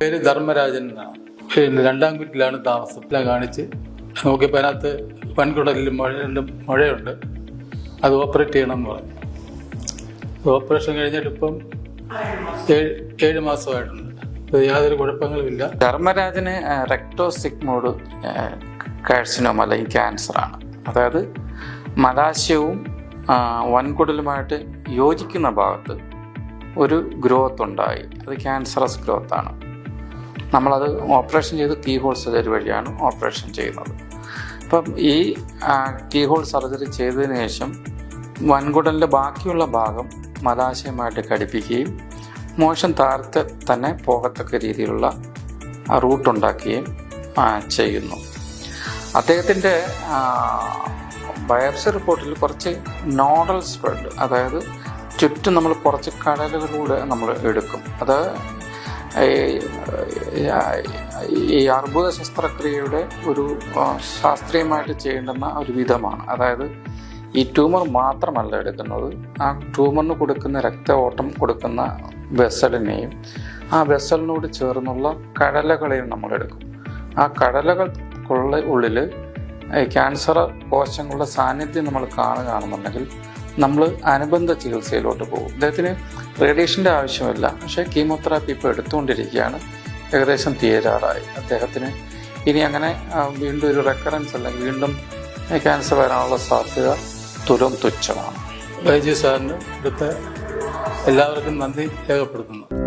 പേര് ധർമ്മരാജൻ എന്നാണ്. രണ്ടാം വീട്ടിലാണ് താമസം. എല്ലാം കാണിച്ച് നോക്കിയപ്പോൾ അതിനകത്ത് വൻകുടലിൽ മഴയുണ്ട് മഴയുണ്ട്. അത് ഓപ്പറേറ്റ് ചെയ്യണം എന്ന് പറഞ്ഞു. ഓപ്പറേഷൻ കഴിഞ്ഞിട്ട് ഇപ്പം ഏഴ് ഏഴ് മാസമായിട്ടുണ്ട്. യാതൊരു കുഴപ്പങ്ങളുമില്ല. ധർമ്മരാജന് റെക്ടോസിഗ്മോഡ് കാഴ്സിനോമ അല്ലെങ്കിൽ ക്യാൻസറാണ് അതായത് മലാശയവും വൻകുടലുമായിട്ട് യോജിക്കുന്ന ഭാഗത്ത് ഒരു ഗ്രോത്ത് ഉണ്ടായി. അത് ക്യാൻസറസ് ഗ്രോത്ത് ആണ്. നമ്മളത് ഓപ്പറേഷൻ ചെയ്ത് കീ ഹോൾ സർജറി വഴിയാണ് ഓപ്പറേഷൻ ചെയ്യുന്നത്. അപ്പം ഈ കീ ഹോൾ സർജറി ചെയ്തതിന് ശേഷം വൻകുടലിന്റെ ബാക്കിയുള്ള ഭാഗം മലാശയമായിട്ട് ഘടിപ്പിക്കുകയും മോശം താരത്തെ തന്നെ പോകത്തക്ക രീതിയിലുള്ള റൂട്ട് ഉണ്ടാക്കുകയും ചെയ്യുന്നു. അദ്ദേഹത്തിന്റെ ബയോപ്സി റിപ്പോർട്ടിൽ കുറച്ച് നോഡൽ സ്പ്രെഡ് അതായത് ചുറ്റും നമ്മൾ കുറച്ച് കടലുകളിലൂടെ നമ്മൾ എടുക്കും. അത് ഈ- അർബുദ ശസ്ത്രക്രിയയുടെ ഒരു ശാസ്ത്രീയമായിട്ട് ചെയ്യേണ്ടുന്ന ഒരു വിധമാണ്. അതായത് ഈ ട്യൂമർ മാത്രമല്ല എടുക്കുന്നത്. ആ ട്യൂമറിന് കൊടുക്കുന്ന രക്ത ഓട്ടം കൊടുക്കുന്ന വെസലിനെയും ആ വെസലിനോട് ചേർന്നുള്ള കടലകളെയും നമ്മൾ എടുക്കും ആ കടലകൾക്കുള്ള ഉള്ളിൽ ക്യാൻസർ കോശങ്ങളുടെ സാന്നിധ്യം നമ്മൾ കാണുകയാണെന്നുണ്ടെങ്കിൽ നമ്മൾ അനുബന്ധ ചികിത്സയിലോട്ട് പോകും. അദ്ദേഹത്തിന് റേഡിയേഷന്റെ ആവശ്യമില്ല. പക്ഷേ കീമോതെറാപ്പി ഇപ്പോൾ എടുത്തുകൊണ്ടിരിക്കുകയാണ്. ഏകദേശം തീരാറായി. അദ്ദേഹത്തിന് ഇനി അങ്ങനെ വീണ്ടും ഒരു റെക്കറൻസ് അല്ലെങ്കിൽ വീണ്ടും ക്യാൻസർ വരാനുള്ള സാധ്യത തുലം തുച്ഛമാണ്. ബൈജു സാറിന് ഇവിടുത്തെ എല്ലാവർക്കും നന്ദി രേഖപ്പെടുത്തുന്നു.